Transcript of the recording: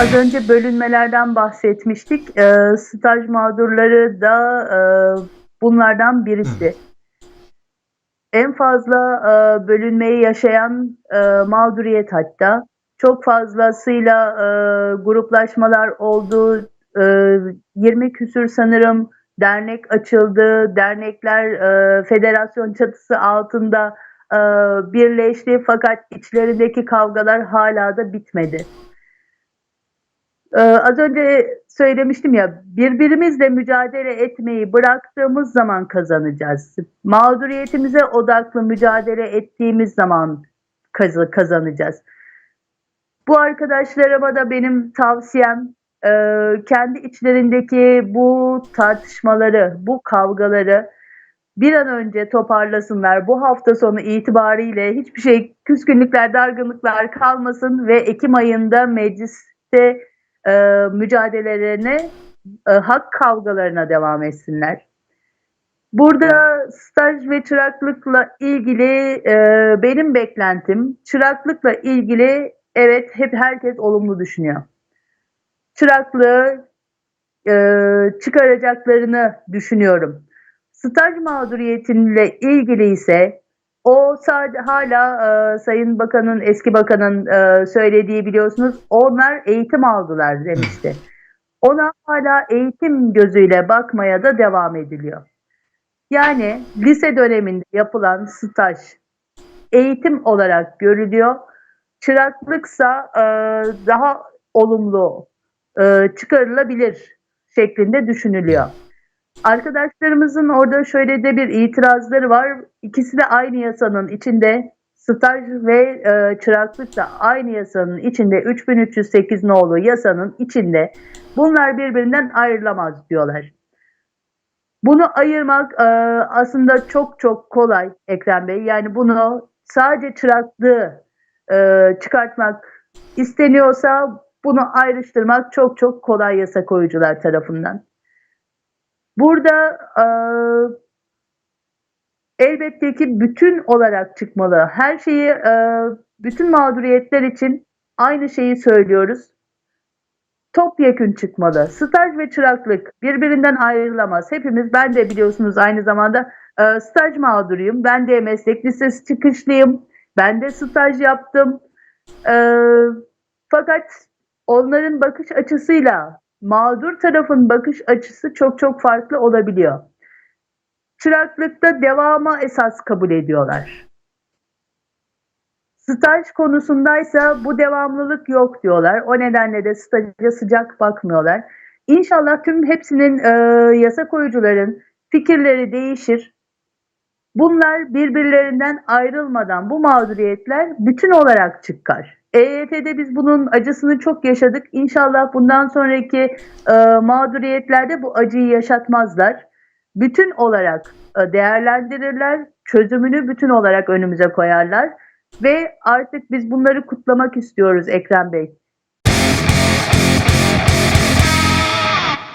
Az önce bölünmelerden bahsetmiştik. Eee, staj mağdurları da eee, bunlardan birisi. En fazla eee, bölünmeyi yaşayan eee, mağduriyet hatta. Çok fazlasıyla eee, gruplaşmalar oldu. Eee, 20 küsür sanırım dernek açıldı. Dernekler eee, federasyon çatısı altında eee, birleşti fakat içlerindeki kavgalar hala da bitmedi. Eee, az önce söylemiştim ya, birbirimizle mücadele etmeyi bıraktığımız zaman kazanacağız. Mağduriyetimize odaklı mücadele ettiğimiz zaman kazanacağız. Bu arkadaşlarıma da benim tavsiyem, eee, kendi içlerindeki bu tartışmaları, bu kavgaları bir an önce toparlasınlar. Bu hafta sonu itibariyle hiçbir şey, küskünlükler, dargınlıklar kalmasın ve ekim ayında mecliste eee, mücadelelerine, eee, hak kavgalarına devam etsinler. Burada staj ve çıraklıkla ilgili eee, benim beklentim, çıraklıkla ilgili evet hep herkes olumlu düşünüyor. Çıraklığı eee, çıkaracaklarını düşünüyorum. Staj mağduriyetiyle ilgili ise o sadece hala eee, Sayın Bakan'ın, eski bakanın eee, söylediği biliyorsunuz, onlar eğitim aldılar demişti. Ona hala eğitim gözüyle bakmaya da devam ediliyor. Yani lise döneminde yapılan staj eğitim olarak görülüyor. Çıraklıksa eee, daha olumlu eee, çıkarılabilir şeklinde düşünülüyor. Arkadaşlarımızın orada şöyle de bir itirazları var. İkisi de aynı yasanın içinde. Staj ve eee, çıraklık da aynı yasanın içinde. 3308 nolu yasanın içinde. Bunlar birbirinden ayrılamaz diyorlar. Bunu ayırmak eee, aslında çok çok kolay Ekrem Bey. Yani bunu sadece çıraklığı eee, çıkartmak isteniyorsa bunu ayrıştırmak çok çok kolay yasa koyucular tarafından. Burada eee, elbette ki bütün olarak çıkmalı. Her şeyi eee, bütün mağduriyetler için aynı şeyi söylüyoruz. Topyekün çıkmalı. Staj ve çıraklık birbirinden ayrılamaz. Hepimiz, ben de biliyorsunuz aynı zamanda eee, staj mağduruyum. Ben de meslek lisesi çıkışlıyım. Ben de staj yaptım. Eee, fakat onların bakış açısıyla mağdur tarafın bakış açısı çok çok farklı olabiliyor. Çıraklıkta devama esas kabul ediyorlar. Staj konusundaysa bu devamlılık yok diyorlar. O nedenle de staja sıcak bakmıyorlar. İnşallah tüm hepsinin eee, yasa koyucuların fikirleri değişir. Bunlar birbirlerinden ayrılmadan bu mağduriyetler bütün olarak çıkar. EYT'de biz bunun acısını çok yaşadık. İnşallah bundan sonraki eee, mağduriyetlerde bu acıyı yaşatmazlar. Bütün olarak e, değerlendirirler, çözümünü bütün olarak önümüze koyarlar ve artık biz bunları kutlamak istiyoruz Ekrem Bey.